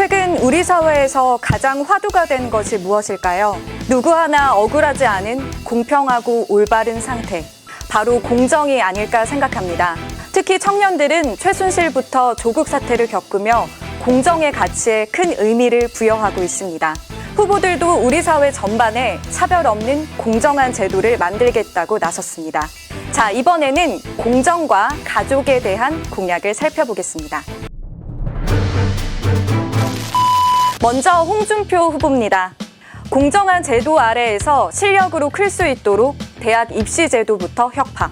최근 우리 사회에서 가장 화두가 된 것이 무엇일까요? 누구 하나 억울하지 않은 공평하고 올바른 상태. 바로 공정이 아닐까 생각합니다. 특히 청년들은 최순실부터 조국 사태를 겪으며 공정의 가치에 큰 의미를 부여하고 있습니다. 후보들도 우리 사회 전반에 차별 없는 공정한 제도를 만들겠다고 나섰습니다. 자, 이번에는 공정과 가족에 대한 공약을 살펴보겠습니다. 먼저 홍준표 후보입니다. 공정한 제도 아래에서 실력으로 클 수 있도록 대학 입시 제도부터 혁파.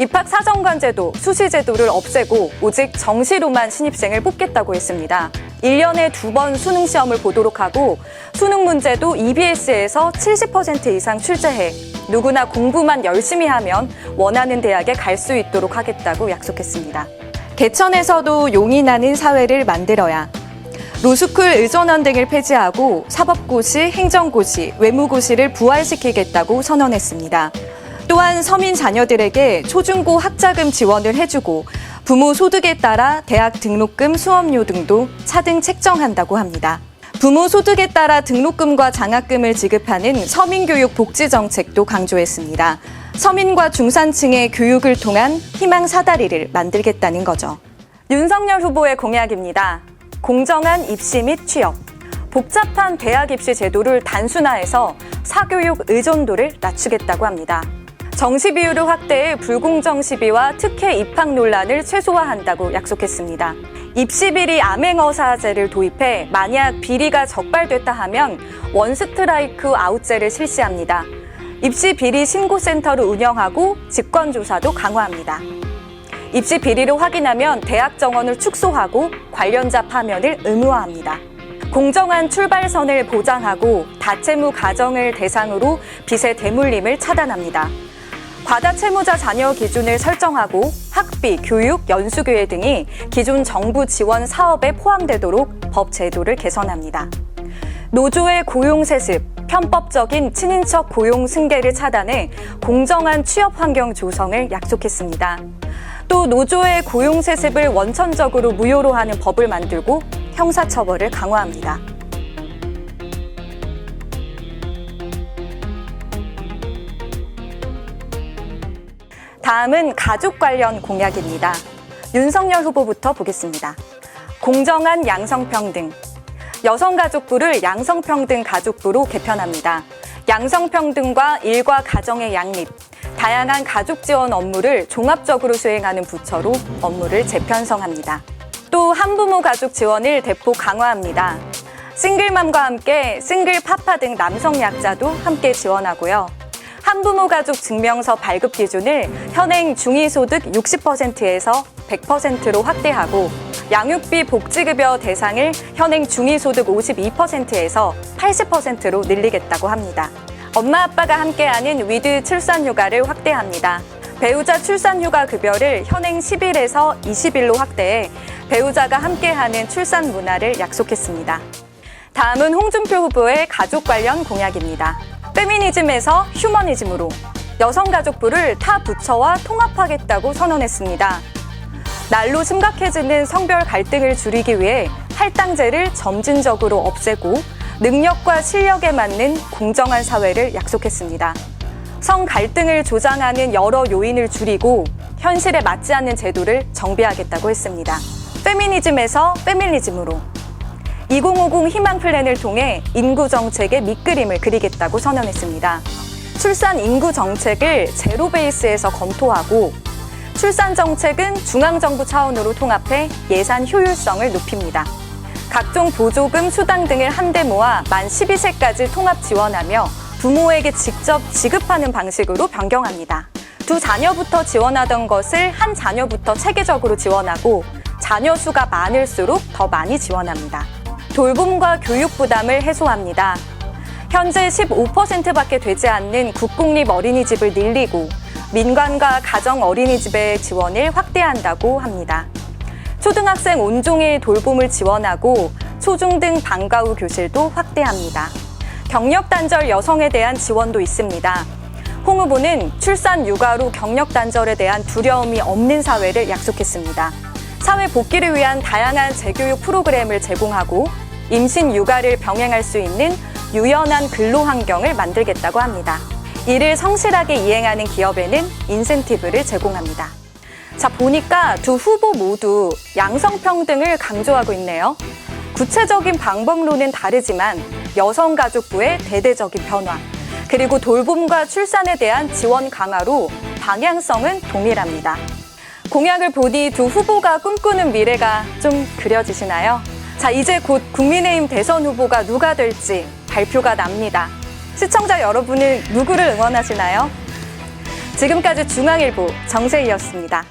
입학 사정관 제도, 수시 제도를 없애고 오직 정시로만 신입생을 뽑겠다고 했습니다. 1년에 두 번 수능 시험을 보도록 하고 수능 문제도 EBS에서 70% 이상 출제해 누구나 공부만 열심히 하면 원하는 대학에 갈 수 있도록 하겠다고 약속했습니다. 개천에서도 용이 나는 사회를 만들어야 로스쿨 의전원 등을 폐지하고 사법고시, 행정고시, 외무고시를 부활시키겠다고 선언했습니다. 또한 서민 자녀들에게 초중고 학자금 지원을 해주고 부모 소득에 따라 대학 등록금, 수업료 등도 차등 책정한다고 합니다. 부모 소득에 따라 등록금과 장학금을 지급하는 서민교육 복지 정책도 강조했습니다. 서민과 중산층의 교육을 통한 희망 사다리를 만들겠다는 거죠. 윤석열 후보의 공약입니다. 공정한 입시 및 취업. 복잡한 대학 입시 제도를 단순화해서 사교육 의존도를 낮추겠다고 합니다. 정시 비율을 확대해 불공정 시비와 특혜 입학 논란을 최소화한다고 약속했습니다. 입시 비리 암행어사제를 도입해 만약 비리가 적발됐다 하면 원스트라이크 아웃제를 실시합니다. 입시 비리 신고센터를 운영하고 직권조사도 강화합니다. 입시 비리를 확인하면 대학 정원을 축소하고 관련자 파면을 의무화합니다. 공정한 출발선을 보장하고 다채무 가정을 대상으로 빚의 대물림을 차단합니다. 과다 채무자 자녀 기준을 설정하고 학비, 교육, 연수교회 등이 기존 정부 지원 사업에 포함되도록 법 제도를 개선합니다. 노조의 고용 세습, 편법적인 친인척 고용 승계를 차단해 공정한 취업 환경 조성을 약속했습니다. 또 노조의 고용 세습을 원천적으로 무효로 하는 법을 만들고 형사처벌을 강화합니다. 다음은 가족 관련 공약입니다. 윤석열 후보부터 보겠습니다. 공정한 양성평등. 여성가족부를 양성평등 가족부로 개편합니다. 양성평등과 일과 가정의 양립, 다양한 가족 지원 업무를 종합적으로 수행하는 부처로 업무를 재편성합니다. 또 한부모 가족 지원을 대폭 강화합니다. 싱글맘과 함께 싱글 파파 등 남성 약자도 함께 지원하고요. 한부모 가족 증명서 발급 기준을 현행 중위소득 60%에서 100%로 확대하고 양육비 복지급여 대상을 현행 중위소득 52%에서 80%로 늘리겠다고 합니다. 엄마 아빠가 함께하는 위드 출산 휴가를 확대합니다. 배우자 출산 휴가 급여를 현행 10일에서 20일로 확대해 배우자가 함께하는 출산 문화를 약속했습니다. 다음은 홍준표 후보의 가족 관련 공약입니다. 페미니즘에서 휴머니즘으로 여성가족부를 타 부처와 통합하겠다고 선언했습니다. 날로 심각해지는 성별 갈등을 줄이기 위해 할당제를 점진적으로 없애고 능력과 실력에 맞는 공정한 사회를 약속했습니다. 성 갈등을 조장하는 여러 요인을 줄이고 현실에 맞지 않는 제도를 정비하겠다고 했습니다. 페미니즘에서 페밀리즘으로 2050 희망 플랜을 통해 인구 정책의 밑그림을 그리겠다고 선언했습니다. 출산 인구 정책을 제로 베이스에서 검토하고 출산 정책은 중앙정부 차원으로 통합해 예산 효율성을 높입니다. 각종 보조금, 수당 등을 한데 모아 만 12세까지 통합 지원하며 부모에게 직접 지급하는 방식으로 변경합니다. 두 자녀부터 지원하던 것을 한 자녀부터 체계적으로 지원하고 자녀 수가 많을수록 더 많이 지원합니다. 돌봄과 교육 부담을 해소합니다. 현재 15%밖에 되지 않는 국공립 어린이집을 늘리고 민관과 가정 어린이집의 지원을 확대한다고 합니다. 초등학생 온종일 돌봄을 지원하고 초중등 방과 후 교실도 확대합니다. 경력 단절 여성에 대한 지원도 있습니다. 홍 후보는 출산 육아로 경력 단절에 대한 두려움이 없는 사회를 약속했습니다. 사회 복귀를 위한 다양한 재교육 프로그램을 제공하고 임신 육아를 병행할 수 있는 유연한 근로 환경을 만들겠다고 합니다. 이를 성실하게 이행하는 기업에는 인센티브를 제공합니다. 자, 보니까 두 후보 모두 양성평등을 강조하고 있네요. 구체적인 방법론은 다르지만 여성가족부의 대대적인 변화, 그리고 돌봄과 출산에 대한 지원 강화로 방향성은 동일합니다. 공약을 보니 두 후보가 꿈꾸는 미래가 좀 그려지시나요? 자, 이제 곧 국민의힘 대선 후보가 누가 될지 발표가 납니다. 시청자 여러분은 누구를 응원하시나요? 지금까지 중앙일보 정세희였습니다.